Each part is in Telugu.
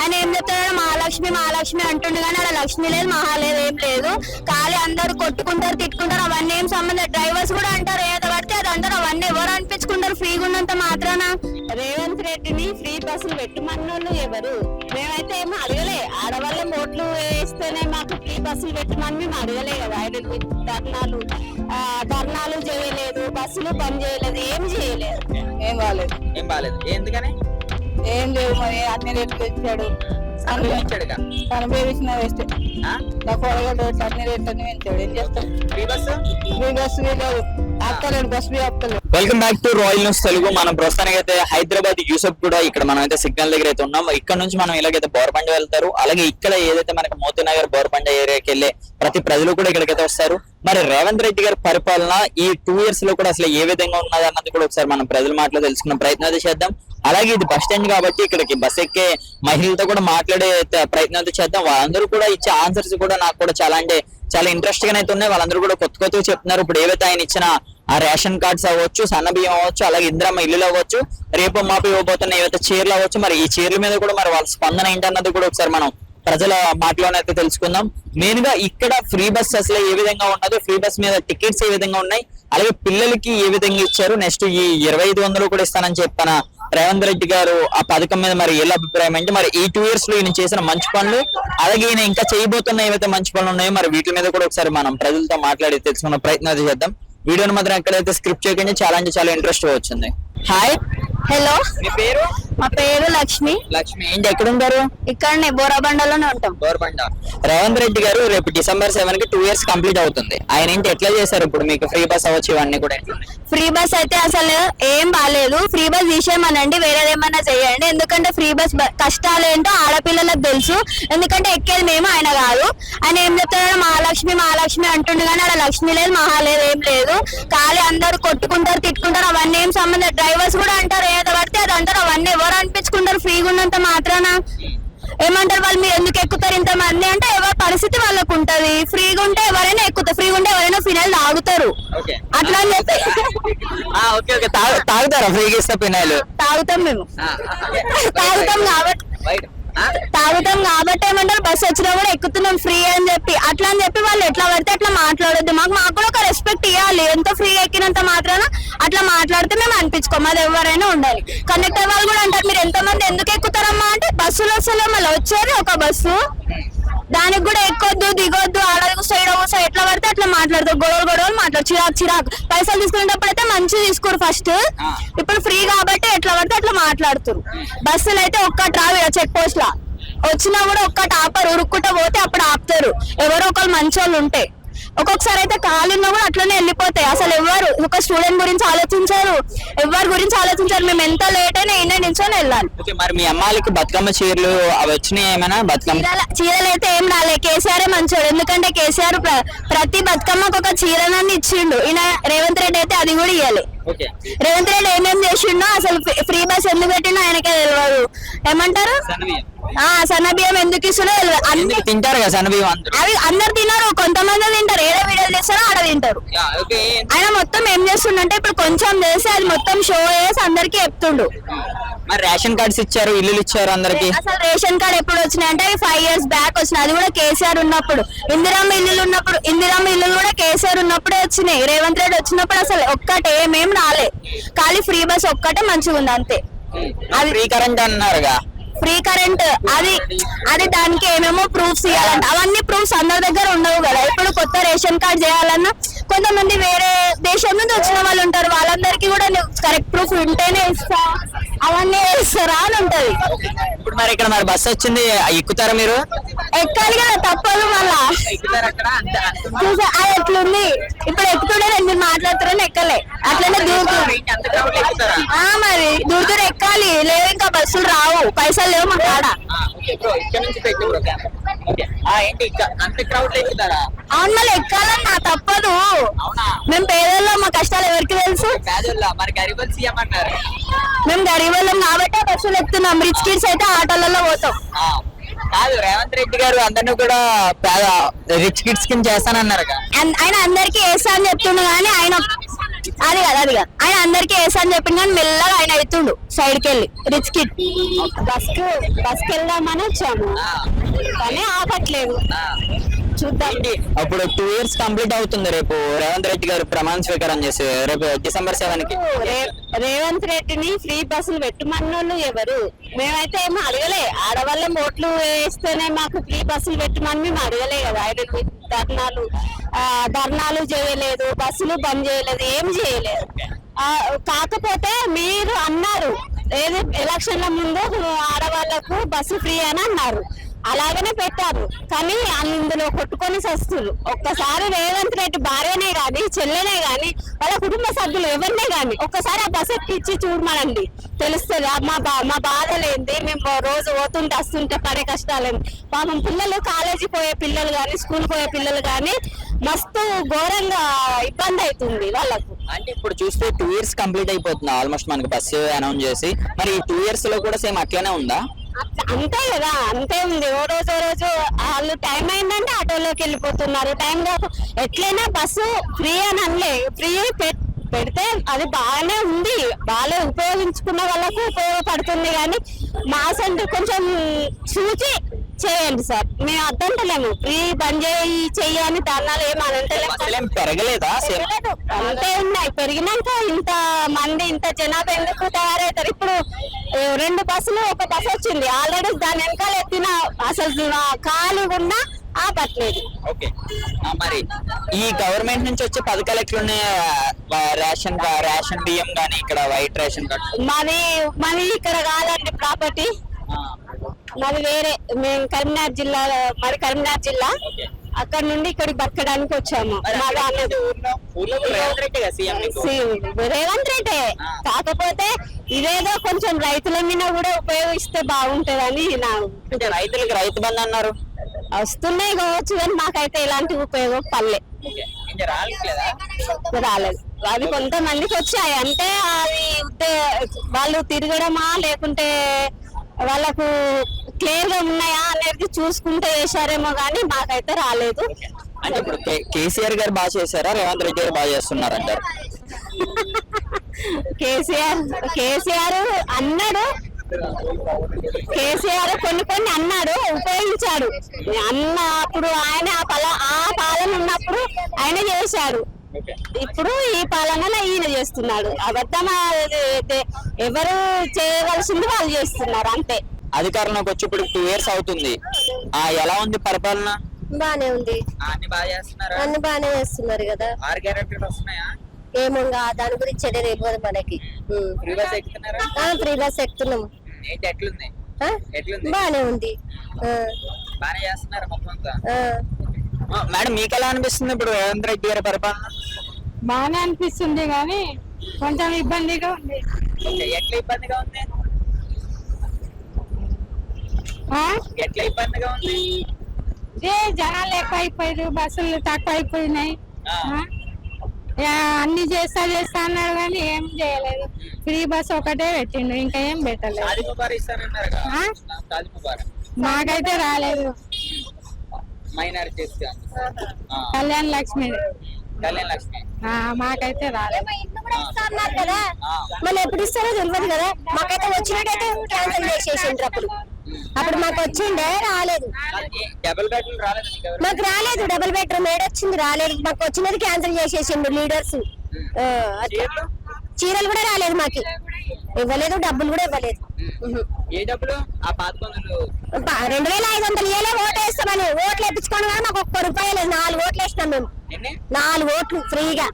ఆయన ఏం చెప్తాడు మహాలక్ష్మి మహాలక్ష్మి అంటుండు కానీ అక్కడ లక్ష్మి లేదు మహా లేదు ఏం లేదు. ఖాళీ అందరూ కొట్టుకుంటారు తిట్టుకుంటారు అవన్నీ ఏం సంబంధం? డ్రైవర్స్ కూడా అంటారు ఏదో పడితే అది అంటారు. అవన్నీ ఎవరు అనిపించుకుంటారు? ఫ్రీగా ఉన్నంత మాత్రాన? రేవంత్ రెడ్డిని ఫ్రీ బస్సులు పెట్టమన్నోళ్ళు ఎవరు? మేమైతే ఏమో అడగలే. ఆడవాళ్ళ ఓట్లు వేస్తేనే మాకు ఫ్రీ బస్సులు పెట్టమని మేము అడగలే కదా. ఆయన ధర్నాలు ఆ, ధర్నాలు చేయలేదు బస్సులు పని చేయలేదు ఏం చేయలేదు. ఏం బాగాలేదు ఏం బాగాలేదు ఎందుకని? ఏం లేవు మరి అన్ని రేట్లు పెంచాడు తన పేరు వేస్ట్. ఆ? నా కూరగాయలు రేట్లు అన్ని రేట్లు అన్ని పెంచాడు ఏం చేస్తాం? Free bus? లేదు welcome back to Royal News Telugu మనం ప్రస్తుతానికి అయితే హైదరాబాద్ యూసఫ్ కూడా ఇక్కడ మనం అయితే సిగ్నల్ దగ్గర అయితే ఉన్నాం. ఇక్కడ నుంచి మనం ఇలాగైతే బోర్బండ వెళ్తారు. అలాగే ఇక్కడ ఏదైతే మనకి మోతీనగర్ బోర్బండ ఏరియాకి వెళ్ళే ప్రతి ప్రజలు కూడా ఇక్కడికైతే వస్తారు. మరి రేవంత్ రెడ్డి గారి పరిపాలన ఈ టూ ఇయర్స్లో కూడా అసలు ఏ విధంగా ఉన్నది అన్నది కూడా ఒకసారి మనం ప్రజల మాటలో తెలుసుకున్న ప్రయత్నం అయితే చేద్దాం. అలాగే ఇది బస్ స్టాండ్ కాబట్టి ఇక్కడికి బస్ ఎక్కే మహిళలతో కూడా మాట్లాడే ప్రయత్నాలు చేద్దాం. వాళ్ళందరూ కూడా ఇచ్చే ఆన్సర్స్ కూడా నాకు కూడా చాలా అంటే చాలా ఇంట్రెస్ట్గా అయితే ఉన్నాయి. వాళ్ళందరూ కూడా కొత్త కొత్తగా చెప్తున్నారు. ఇప్పుడు ఏవైతే ఆయన ఇచ్చిన ఆ రేషన్ కార్డ్స్ అవ్వచ్చు సన్న బియ్యం అవ్వచ్చు అలాగే ఇందిరమ్మ ఇల్లులు అవ్వచ్చు రేపు మాపు ఇవ్వబోతున్న ఏవైతే చీరలు అవ్వచ్చు మరి ఈ చీరల మీద కూడా మరి వాళ్ళ స్పందన ఏంటన్నది కూడా ఒకసారి మనం ప్రజల మాటలోనైతే తెలుసుకుందాం. మెయిన్గా ఇక్కడ ఫ్రీ బస్ అసలు ఏ విధంగా ఉన్నదో ఫ్రీ బస్ మీద టికెట్స్ ఏ విధంగా ఉన్నాయి అలాగే పిల్లలకి ఏ విధంగా ఇచ్చారు? నెక్స్ట్ ఈ ఇరవై ఐదు వందలు కూడా ఇస్తానని చెప్పిన రేవంత్ రెడ్డి గారు ఆ పథకం మీద మరి ఎలా అభిప్రాయం అంటే మరి ఈ టూ ఇయర్స్లో ఈయన చేసిన మంచి పనులు అలాగే ఈయన ఇంకా చేయబోతున్న ఏవైతే మంచి పనులు ఉన్నాయో మరి వీటి మీద కూడా ఒకసారి మనం ప్రజలతో మాట్లాడి తెలుసుకున్న ప్రయత్నం అయితే చేద్దాం. వీడియోని మాత్రం ఎక్కడైతే స్క్రిప్ట్ చేయకుండా చాలా అంటే చాలా ఇంట్రెస్ట్ వచ్చింది. Hi hello. మీ పేరు? మా పేరు లక్ష్మి. లక్ష్మి ఏంటి ఎక్కడ ఉంటారు ఇక్కడనే బోరాబండలోనే ఉంటాం. గోర్బండ రేవంత్ రెడ్డి గారు రేపు డిసెంబర్ సెవెన్కి టూ ఇయర్స్ కంప్లీట్ అవుతుంది. ఆయన ఏంటి ఎట్లా చేశారు ఇప్పుడు మీకు? ఫ్రీ బస్ అవ్వచ్చు ఇవన్నీ కూడా? ఫ్రీ బస్ అయితే అసలు ఏం బాగాలేదు ఫ్రీ బస్ తీసేయమనండి వేరేదేమన్నా చేయండి. ఎందుకంటే ఫ్రీ బస్ కష్టాలు ఏంటో ఆడపిల్లలకు తెలుసు. ఎందుకంటే ఎక్కేది మేము ఆయన కాదు. ఆయన ఏం చెప్తాడు మహాలక్ష్మి మహాలక్ష్మి అంటుండు కానీ అక్కడ లక్ష్మి లేదు మహా లేదు ఏం లేదు. ఖాళీ అందరూ కొట్టుకుంటారు తిట్టుకుంటారు అవన్నీ ఏం సంబంధం డ్రైవర్స్ కూడా అంటారు ఏదో పడితే అది అంటారు అవన్నీ ఎవరు అనిపించుకుంటారు? ఫ్రీగా ఉన్నంత మాత్రాన? ఏమంటారు వాళ్ళు మీరు ఎందుకు ఎక్కుతారు ఇంతమంది అంటే ఎవరి పరిస్థితి వాళ్ళకు ఉంటది. ఫ్రీగా ఉంటే ఎవరైనా ఎక్కుతారు ఫ్రీగా ఉంటే ఎవరైనా ఫినాయిల్ తాగుతారు. అట్లా అని చెప్పి. తాగుతారా? ఫ్రీగా ఇస్తే పినాయిలు తాగుతాం మేము. తాగుతాం కాబట్టి. తాగుతాం కాబట్టి ఏమంటారు? బస్ వచ్చినా కూడా ఎక్కుతున్నాం ఫ్రీ అని చెప్పి. అట్లా అని చెప్పి వాళ్ళు ఎట్లా పడితే అట్లా మాట్లాడొద్దు. మాకు మాకు కూడా ఒక రెస్పెక్ట్ ఇవ్వాలి. ఎంతో ఫ్రీ ఎక్కినంత మాత్రాన అట్లా మాట్లాడితే మేము అనిపించుకోము. అది ఎవరైనా ఉండాలి. కండక్టర్ వాళ్ళు కూడా అంటారు. మీరు ఎంతో మంది ఎందుకు ఎక్కుతారమ్మా అంటే బస్సులు వస్తలే మళ్ళీ వచ్చేది ఒక బస్సు. దానికి కూడా ఎక్కొద్దు దిగొద్దు ఆడకు సైడ్ అవ్వచ్చు ఎట్లా పడితే అట్లా మాట్లాడతారు. గొడవలు గొడవలు మాట్లాడు చిరాకు చిరాకు. పైసలు తీసుకునేటప్పుడు అయితే మంచిగా తీసుకోరు ఫస్ట్ ఇప్పుడు ఫ్రీ కాబట్టి ఎట్లా పడితే అట్లా మాట్లాడుతారు. బస్సులు అయితే ఒక్కటి రావు చెక్ పోస్ట్ లా. వచ్చినా కూడా ఒక్కటి ఆపరు ఉరుక్కుంటా పోతే అప్పుడు ఆపుతారు. ఎవరో ఒకరు మంచోళ్ళు ఉంటే. ఒక్కొక్కసారి అయితే కాలిన్నా కూడా అట్లనే వెళ్ళిపోతాయి. అసలు ఎవరు ఒక స్టూడెంట్ గురించి ఆలోచించారు. ఎవరి గురించి ఆలోచించారు. మేము ఎంత లేట్ అయినా ఇండియా నించొని వెళ్ళాలి. ఓకే మరి మీ అమ్మాయిలకి బతుకమ్మ చీరలు అవి వచ్చినాయి ఏమైనా? బతుకమ్మ చీరల అయితే ఏం రాలే. కేసీఆర్ మంచోడు. ఎందుకంటే కేసీఆర్ ప్ర- ప్రతి బతుకమ్మకు ఒక చీరనని ఇచ్చిండు. ఈయన రేవంత్ రెడ్డి అయితే అది కూడా ఇవ్వాలి రేవంత్ రెడ్డి ఏమేం చేసిండో అసలు ఫ్రీ- బస్ ఎందుకు పెట్టిండో ఆయనకే తెలియదు ఏమంటారు? సన్న బియ్యం. ఎందుకు ఎందుకు తింటారు కదా సన్నబియ్యం అందరూ? అవి అందరు తినరు. కొంతమంది తింటారు. ఏదో వీడియోలు చేస్తారో ఆడ తింటారు. ఆయన మొత్తం ఏం చేస్తుండంటే ఇప్పుడు కొంచెం చేసి అది మొత్తం షో చేసి అందరికి చెప్తుండు. మరి రేషన్ కార్డ్స్ ఇచ్చారు ఇల్లులు ఇచ్చారు అందరికి? అసలు రేషన్ కార్డ్ ఎప్పుడు వచ్చినాయి అంటే ఫైవ్ ఇయర్స్ బ్యాక్ వచ్చినాయి. అది కూడా కేసీఆర్ ఉన్నప్పుడు. ఇందిరమ్మ ఇల్లులు ఉన్నప్పుడు ఇందిరమ్మ ఇల్లులు కూడా కేసీఆర్ ఉన్నప్పుడే వచ్చినాయి. రేవంత్ రెడ్డి వచ్చినప్పుడు అసలు ఒక్కటే. ఏమేం రాలే. ఖాళీ ఫ్రీ బస్ ఒక్కటే మంచిగా ఉంది అంతే. అది ఫ్రీ కరెంట్ అన్నారుగా. ఫ్రీ కరెంట్ అది అది దానికి ఏమేమో ప్రూఫ్స్ ఇవ్వాలంట. అవన్నీ ప్రూఫ్స్ అందరి దగ్గర ఉండవు కదా. ఇప్పుడు కొత్త రేషన్ కార్డ్ చేయాలన్నా కొంతమంది వేరే దేశం నుంచి వచ్చిన వాళ్ళు ఉంటారు. వాళ్ళందరికీ కూడా కరెక్ట్ ప్రూఫ్ ఉంటేనే ఇస్తా. అవన్నీ ఇస్తారా అని ఉంటది ఇప్పుడు మరి ఇక్కడ మరి బస్సు వచ్చింది ఎక్కుతారా మీరు? ఎక్కాలి కదా తప్పదు మళ్ళా. చూసా అది ఎట్లుంది? ఇప్పుడు ఎక్కుతుండే నేను మీరు మాట్లాడుతున్నాను ఎక్కలే. అట్లనే దూరుతుంది మరి దూరుతురు ఎక్కాలి. లేవు ఇంకా బస్సులు రావు. పైసలు లేవు మా కాడ. అవును మళ్ళీ ఎక్కాలన్నా తప్పదు. మేము పేదల్లో మా కష్టాలు ఎవరికి తెలుసు? మేము గరీబులం కాబట్టి బస్సులు ఎక్కుతున్నాం. రిచ్ కిడ్స్ అయితే ఆటోలలో పోతాం. కాదు రేవంత్ రెడ్డి గారు అందరినీ కూడా రిచ్ కిడ్స్ కింద చేస్తానన్నారు ఆయన అందరికి వేస్తా అని చెప్తుండు కానీ ఆయన అది కాదు అది కాదు. ఆయన అందరికి వేసా అని చెప్పింది కానీ మెల్లగా ఆయన అవుతుండు సైడ్కి వెళ్ళి రిచ్ కిడ్ బస్కు బస్కి వెళ్దామని వచ్చాము కానీ ఆపట్లేదు. చూద్దాం అప్పుడు టూ ఇయర్స్ కంప్లీట్ అవుతుంది రేపు. రేవంత్ రెడ్డి గారు ప్రమాణ స్వీకారం చేసి రేపు డిసెంబర్ సెవెన్కి రేవంత్ రెడ్డిని ఫ్రీ బస్సులు పెట్టమన్నోళ్ళు ఎవరు? మేమైతే ఏమో అడగలే. ఆడవాళ్ళ ఓట్లు వేస్తేనే మాకు ఫ్రీ బస్సులు పెట్టమని మేము అడగలే కదా. ఐడెంట్ ధర్నాలు ధర్నాలు చేయలేదు బస్సులు బంద్ చేయలేదు ఏం చేయలేదు. ఆ, కాకపోతే మీరు అన్నారు. ఏది ఎలక్షన్ల ముందు ఆడవాళ్ళకు బస్సు ఫ్రీ అని అన్నారు. అలాగనే పెట్టారు. కానీ అందులో కొట్టుకొని సస్తులు ఒక్కసారి రేవంత్ రెడ్డి భార్యనే గాని చెల్లెనే గాని వాళ్ళ కుటుంబ సభ్యులు ఎవరినే గాని ఒక్కసారి ఆ బస్ ఎక్కిచ్చి చూడమనండి. తెలుస్తుంది? మా బా మా బాధలేంది? మేము రోజు పోతుంటే వస్తుంటే పడే కష్టాలేంది పాపం పిల్లలు కాలేజీ పోయే పిల్లలు కానీ స్కూల్ పోయే పిల్లలు కానీ మస్తు ఘోరంగా ఇబ్బంది అవుతుంది వాళ్ళకు. అంటే ఇప్పుడు చూస్తే టూ ఇయర్స్ కంప్లీట్ అయిపోతుంది. ఆల్మోస్ట్ మనకి బస్సు అనౌన్స్ చేసి. మరి ఈ టూ ఇయర్స్లో కూడా సేమ్ అట్లనే ఉందా? అంతే కదా అంతే ఉంది. ఓ రోజు ఓ రోజు వాళ్ళు టైం అయిందంటే ఆటోలోకి వెళ్ళిపోతున్నారు. టైం కాక ఎట్లయినా బస్సు ఫ్రీ అని అనలే. ఫ్రీ పెడితే అది బాగానే ఉంది. బాగా ఉపయోగించుకున్న వాళ్ళకు ఉపయోగపడుతుంది కానీ మా సంటే కొంచెం చూసి చేయండి సార్. మేము అద్దంటలేము. ఫ్రీ బంద్ చేయి చెయ్యని దానాలు ఏమి అనంటలేము పెరగలేదా. అంతే ఉన్నాయి. పెరిగినాక ఇంత మంది ఇంత జనాభా ఎందుకు తయారవుతారు? ఇప్పుడు రెండు బస్సులు ఒక బస్సు వచ్చింది. ఆల్రెడీ దాని వెనకాల ఎత్తిన అసలు ఖాళీ ఉన్నా ఆపట్లేదు. ఓకే. మరి ఈ గవర్నమెంట్ నుంచి వచ్చే పథకాలు ఎట్లున్నాయి? రేషన్ రేషన్ బియ్యం గానీ ఇక్కడ వైట్ రేషన్ కార్డు మరి మరి ఇక్కడ కాదండి ప్రాపర్టీ. మాది వేరే మేము కరీంనగర్ జిల్లా మరి కరీంనగర్ జిల్లా. అక్కడ నుండి ఇక్కడికి బతకడానికి వచ్చాము. రేవంత్ రెడ్డి. కాకపోతే ఇదేదో కొంచెం రైతుల మీద కూడా ఉపయోగిస్తే బాగుంటదని నా రైతులకి రైతు బంధు అన్నారు. వస్తున్నాయి కావచ్చు కానీ మాకైతే ఎలాంటి ఉపయోగం పల్లె. రాలేదు. అది కొంతమందికి వచ్చాయి. అంటే అది వాళ్ళు తిరగడమా లేకుంటే వాళ్ళకు క్లియర్గా ఉన్నాయా అనేది చూసుకుంటే వేశారేమో కానీ మాకైతే రాలేదు. అంటే ఇప్పుడు కే- కేసీఆర్ గారు బాగా చేశారా? రేవంత్ రెడ్డి గారు బాగా చేస్తున్నారు అంటారు కేసీఆర్ కేసీఆర్ అన్నాడు. కేసీఆర్ కొన్ని కొన్ని అన్నాడు ఉపయోగించాడు. అన్న అప్పుడు ఆయన ఆ పల ఆ పాలన ఉన్నప్పుడు ఆయన చేశాడు. ఇప్పుడు ఈ పాలనలో ఈయన చేస్తున్నాడు. అబద్ధం ఎవరు చేయవలసింది వాళ్ళు చేస్తున్నారు అంతే. అధికారంలోకి వచ్చి ఇప్పుడు టూ ఇయర్స్ అవుతుంది. ఆ ఎలా ఉంది పరిపాలన? బానే ఉంది. అన్ని బాగా చేస్తున్నారా? అన్ని బానే చేస్తున్నారు కదా. ఆరు గ్యారెంటీలు వస్తున్నాయా? ఏమో దాని గురించి అయితే తెలియదు మనకి. ఫ్రీ బస్ ఎక్కుతున్నారా? ఫ్రీ బస్ ఎక్కుతున్నాము. ఏంటి ఎట్లుంది? బానే ఉంది. ఆ, బాగానే చేస్తున్నారా మొత్తం అంతా? మేడం మీకు ఎలా అనిపిస్తుంది ఇప్పుడు రేవంత్ రెడ్డి గారి పరిపాలన? బాగానే అనిపిస్తుంది కానీ కొంచెం ఇబ్బందిగా ఉంది. ఓకే, ఎట్లా ఇబ్బందిగా ఉంది? ఎట్లా ఇబ్బందిగా ఉంది? ఇదే జనాలు ఎక్కువ అయిపోయారు బస్సులు తక్కువ అయిపోయినాయి. ఆ. ఆ? యా, అన్ని చేస్తా చేస్తా అన్నాడు కానీ ఏం చేయలేదు. ఫ్రీ బస్ ఒకటే పెట్టిండు ఇంకా ఏం పెట్టలేదు. మాకైతే రాలేదు. కళ్యాణ్ లక్ష్మి. మాకైతే రాలేదు. మళ్ళీ ఎప్పుడు ఇస్తారో తెలియదు కదా? మాకైతే వచ్చినట్టయితే క్యాన్సిల్ చేసేసిండ్రు అప్పుడు. అప్పుడు మాకు వచ్చిండే రాలేదు? మాకు రాలేదు డబుల్ బెడ్రూమ్ ఏడు వచ్చింది రాలేదు. మాకు వచ్చినది క్యాన్సిల్ చేసేసిండు లీడర్స్. చీరలు? కూడా రాలేదు మాకి. ఇవ్వలేదు డబ్బులు కూడా ఇవ్వలేదు. రెండు వేల ఐదు వందలు ఏలే ఓటు వేస్తామని. ఓట్లు వేపించుకోను కానీ మాకు ఒక్క రూపాయి లేదు. నాలుగు ఓట్లు వేసినాం మేము. నాలుగు ఓట్లు ఓట్లు ఫ్రీగా?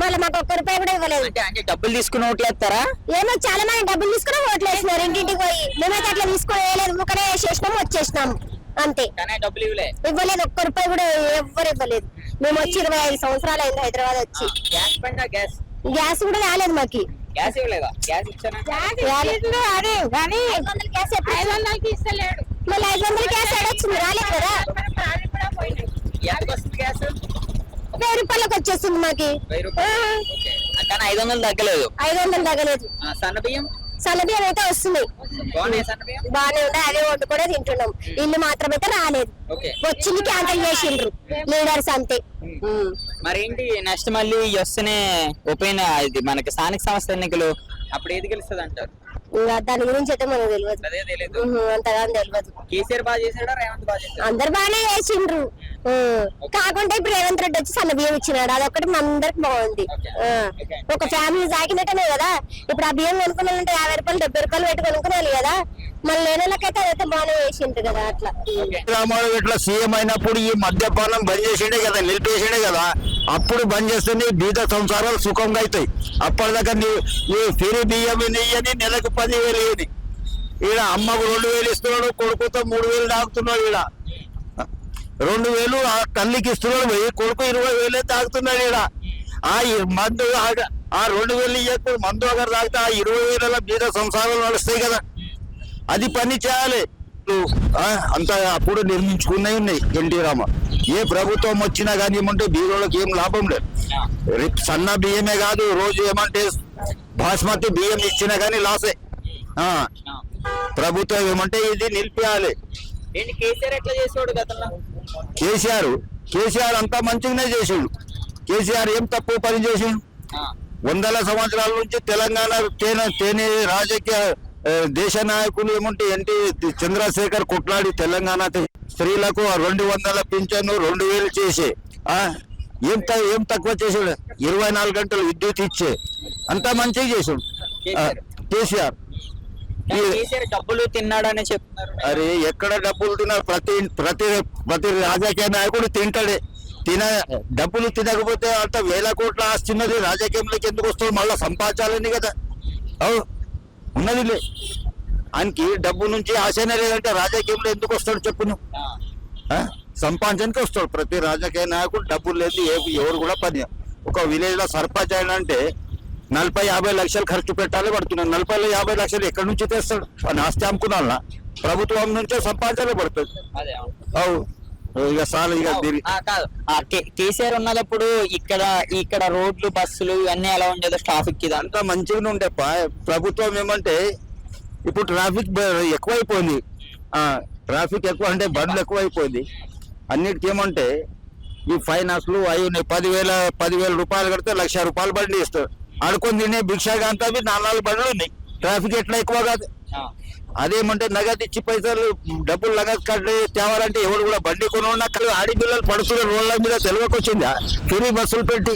మళ్ళీ మాకు ఒక్క రూపాయి కూడా ఇవ్వలేదు. అంటే అంటే డబ్బులు తీసుకుని ఓట్లు వేస్తారా ఏమో చాలా మంది డబ్బులు తీసుకుని ఓట్లు వేసినారు ఇంటింటికి పోయి. మేమైతే అట్లా తీసుకొని వేయలేదు ఒకనే వేసేసినాము వచ్చేసినాము అంతే. కానీ డబ్బులు ఇవ్వలే. ఇవ్వలేదు. ఒక్క రూపాయి కూడా ఎవ్వరు ఇవ్వలేదు. మేము వచ్చి ఇరవై ఐదు సంవత్సరాలు అయింది హైదరాబాద్ వచ్చి. గ్యాస్ బండ గ్యాస్? గ్యాస్ కూడా రాలేదు మాకి. గ్యాస్ ఇవ్వలేదా? గ్యాస్ ఇచ్చానా? కానీ ఐదు వందలకి ఇస్తలేడు. మళ్ళీ ఐదు వందల గ్యాస్ ఏడొచ్చింది రాలేదు కదా? వస్తుంది గ్యాస్? వెయ్యి రూపాయలకు వచ్చేసింది మాకి. కానీ ఐదు వందలు తగ్గలేదు. ఐదు వందలు తగ్గలేదు. సన్న బియ్యం? అయితే వస్తున్నాయి బియ్యం? బాగానే ఉన్నాయి. అదే వండు కూడా తింటున్నాం. ఇల్లు మాత్రం అయితే రాలేదు. వచ్చింది క్యాన్సిల్ చేసిండ్రు. లీడర్స్ అంతే. ఉమ్. మరి ఏంటి నెక్స్ట్ మళ్ళీ వస్తేనే ఓపెన్ ఇది మనకి స్థానిక సంస్థ ఎన్నికలు అప్పుడు ఏది గెలుస్తుంది అంటారు? దాని గురించి అయితే మనకు తెలియదు. అదే తెలియదు. ఉహు, అంతగా తెలియదు. కేసీఆర్ బాగా చేశాడా రేవంత్ బాగా అందరు బాగానే చేసిండ్రు. ఆ, కాకుంటే ఇప్పుడు రేవంత్ రెడ్డి వచ్చి సన్న బియ్యం ఇచ్చినాడు. అదొకటి మనందరికి బాగుంది. ఆ, ఒక ఫ్యామిలీ సాకినట్టనే కదా? ఇప్పుడు ఆ బియ్యం కొనుక్కున్నారంటే యాభై రూపాయలు డెబ్బై రూపాయలు పెట్టి కొనుక్కునేది కదా? మళ్ళీ లేని వాళ్ళకైతే అదైతే బాగానే చేసిండ్రు కదా అట్లా. రామారావు ఇట్లా సీఎం అయినప్పుడు ఈ మద్యపానం బంద్ చేసిండే కదా నిలిపేసిండే కదా? అప్పుడు బంద్ చేస్తేనే బీద సంసారాలు సుఖంగా అవుతాయి. అప్పటిదాకా ఈ ఫిరి బియ్యం నెయ్యని నెలకు పది వేలు ఈడ అమ్మకు రెండు వేలు ఇస్తున్నాడు కొడుకుతో మూడు వేలు తాగుతున్నాడు ఈడ. రెండు వేలు ఆ తల్లికి ఇస్తున్నాడు వెయ్యి కొడుకు ఇరవై వేలే తాగుతున్నాడు ఈడ. ఆ మందు ఆ- ఆ రెండు వేలు ఇయ్యకపోతే మందు ఒకరు తాగితే ఆ ఇరవై వేల బీద సంసారాలు నడుస్తాయి కదా. అది పని చేయాలి. అంతా అప్పుడు నిర్మించుకున్నవి ఉన్నాయి ఎన్టీ రామ. ఏ ప్రభుత్వం వచ్చినా కానీ ఏమంటే బీరోళ్ళకి ఏం లాభం లేదు. రేపు సన్న బియ్యమే కాదు రోజు ఏమంటే బాస్మతి బియ్యం ఇచ్చినా కానీ లాసే. ప్రభుత్వం ఏమంటే ఇది నిలిపేయాలి. ఏంటి కేసీఆర్ ఎట్లా చేసేవాడు గతంలో? కేసీఆర్ కేసీఆర్ అంతా మంచిగానే చేసిండు. కేసీఆర్ ఏం తప్పు పని చేసిండు? వందల సంవత్సరాల నుంచి తెలంగాణ తేనె తేనె రాజకీయ దేశ నాయకులు ఏమంటే ఎన్టీ చంద్రశేఖర్ కొట్లాడి తెలంగాణ స్త్రీలకు రెండు వందల పింఛను రెండు వేలు చేసే. ఆ? ఏం ఏం తక్కువ చేసాడు? ఇరవై నాలుగు గంటలు విద్యుత్ ఇచ్చే. అంతా మంచిగా చేసాడు. కేసీఆర్. కేసీఆర్ డబ్బులు తిన్నాడని చెప్తున్నారు అరే ఎక్కడ డబ్బులు తిన్నారు ప్రతి ప్రతి ప్రతి రాజకీయ నాయకుడు తింటాడే. తిన డబ్బులు తినకపోతే అంత వేల కోట్ల ఆస్తి ఉన్నది. రాజకీయంలోకి ఎందుకు వస్తుంది మళ్ళీ సంపాదించాలని కదా. అవు ఉన్నది లే. ఆయనకి డబ్బు నుంచి ఆశనే లేదంటే రాజకీయంలో ఎందుకు వస్తాడు చెప్పు? సంపాదించడానికి వస్తాడు. ప్రతి రాజకీయ నాయకుడు డబ్బులు లేదు ఎవరు కూడా పని. ఒక విలేజ్లో సర్పంచ్ అయినా అంటే నలభై యాభై లక్షలు ఖర్చు పెట్టాలి పడుతున్నాడు నలభై యాభై లక్షలు ఎక్కడి నుంచి తెస్తాడు? అని ఆస్తి అమ్ముకున్నా ప్రభుత్వం నుంచే సంపాదించాలి పడుతుంది. అవు. ఇక ఇక కాదు. కేసీఆర్ ఉన్నప్పుడు ఇక్కడ ఇక్కడ రోడ్లు బస్సులు ఇవన్నీ ఎలా ఉండేదో ట్రాఫిక్ ఇది అంతా మంచిగానే ఉండే ప్రభుత్వం ఏమంటే ఇప్పుడు ట్రాఫిక్ ఎక్కువైపోయింది. ఆ ట్రాఫిక్ ఎక్కువ అంటే బండ్లు ఎక్కువైపోయింది. అన్నిటికీ ఏమంటే ఈ ఫైనాన్స్లు అవి ఉన్నాయి పదివేల పదివేల రూపాయలు కడితే లక్ష రూపాయలు బండి ఇస్తారు ఆడుకొని తినే భిక్షాగాంతవి నాలుగు నాలుగు బండ్లు ఉన్నాయి. ట్రాఫిక్ ఎట్లా ఎక్కువ కాదు. అదేమంటే నగదు ఇచ్చి పైసలు డబ్బులు నగదు కట్టి తేవాలంటే ఎవరు కూడా బండి కొనున్నక్కడ ఆడి పిల్లలు పడుతున్న రోడ్ల మీద తెలియకొచ్చిందా ఫ్రీ బస్సులు పెట్టి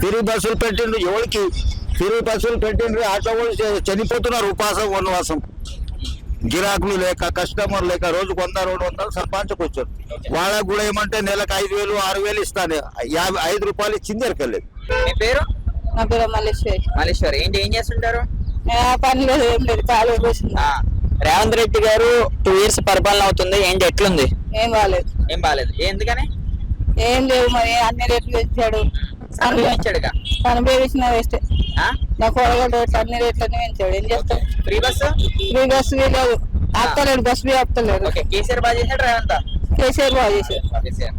ఫ్రీ బస్సులు పెట్టిండ్రు ఎవరికి? ఫ్రీ బస్సులు పెట్టిండ్రు ఆటో చనిపోతున్నారు ఉపాసం వనవాసం. గిరాకులు లేక కస్టమర్ లేక రోజు వంద రెండు వందలు సంపాదించుకు వచ్చారు. వాళ్ళకు కూడా ఏమంటే నెలకు ఐదు వేలు ఆరు వేలు ఇస్తాను. యాభై ఐదు రూపాయలు ఇచ్చింది ఎరకలేదు మీ పేరు? నా పేరు మల్లేశ్వరి. మల్లేశ్వర్. ఏంటి ఏం చేస్తుంటారు? పని లేదు ఏం లేదు ఖాళీ కూర్చున్నా. రేవంత్ రెడ్డి గారు టూ ఇయర్స్ పరిపాలన అవుతుంది. ఏంటి ఎట్లుంది? ఏం బాగాలేదు ఏం బాగాలేదు ఎందుకని? ఏం లేవు మరి అన్ని రేట్లు పెంచాడు. పేరుసిన వేస్ట్. ఆ? నా కూరగాయల రేట్లు అన్ని రేట్లన్నీ పెంచాడు. ఏం చేస్తాం? ఫ్రీ బస్సు ఫ్రీ బస్సు లేదు ఆపుతలేడు బస్సు ఆపుతలేడు. ఓకే. కేసీఆర్ బాగా చేశాడు రేవంత్? కేసీఆర్ బాగా చేశాడు.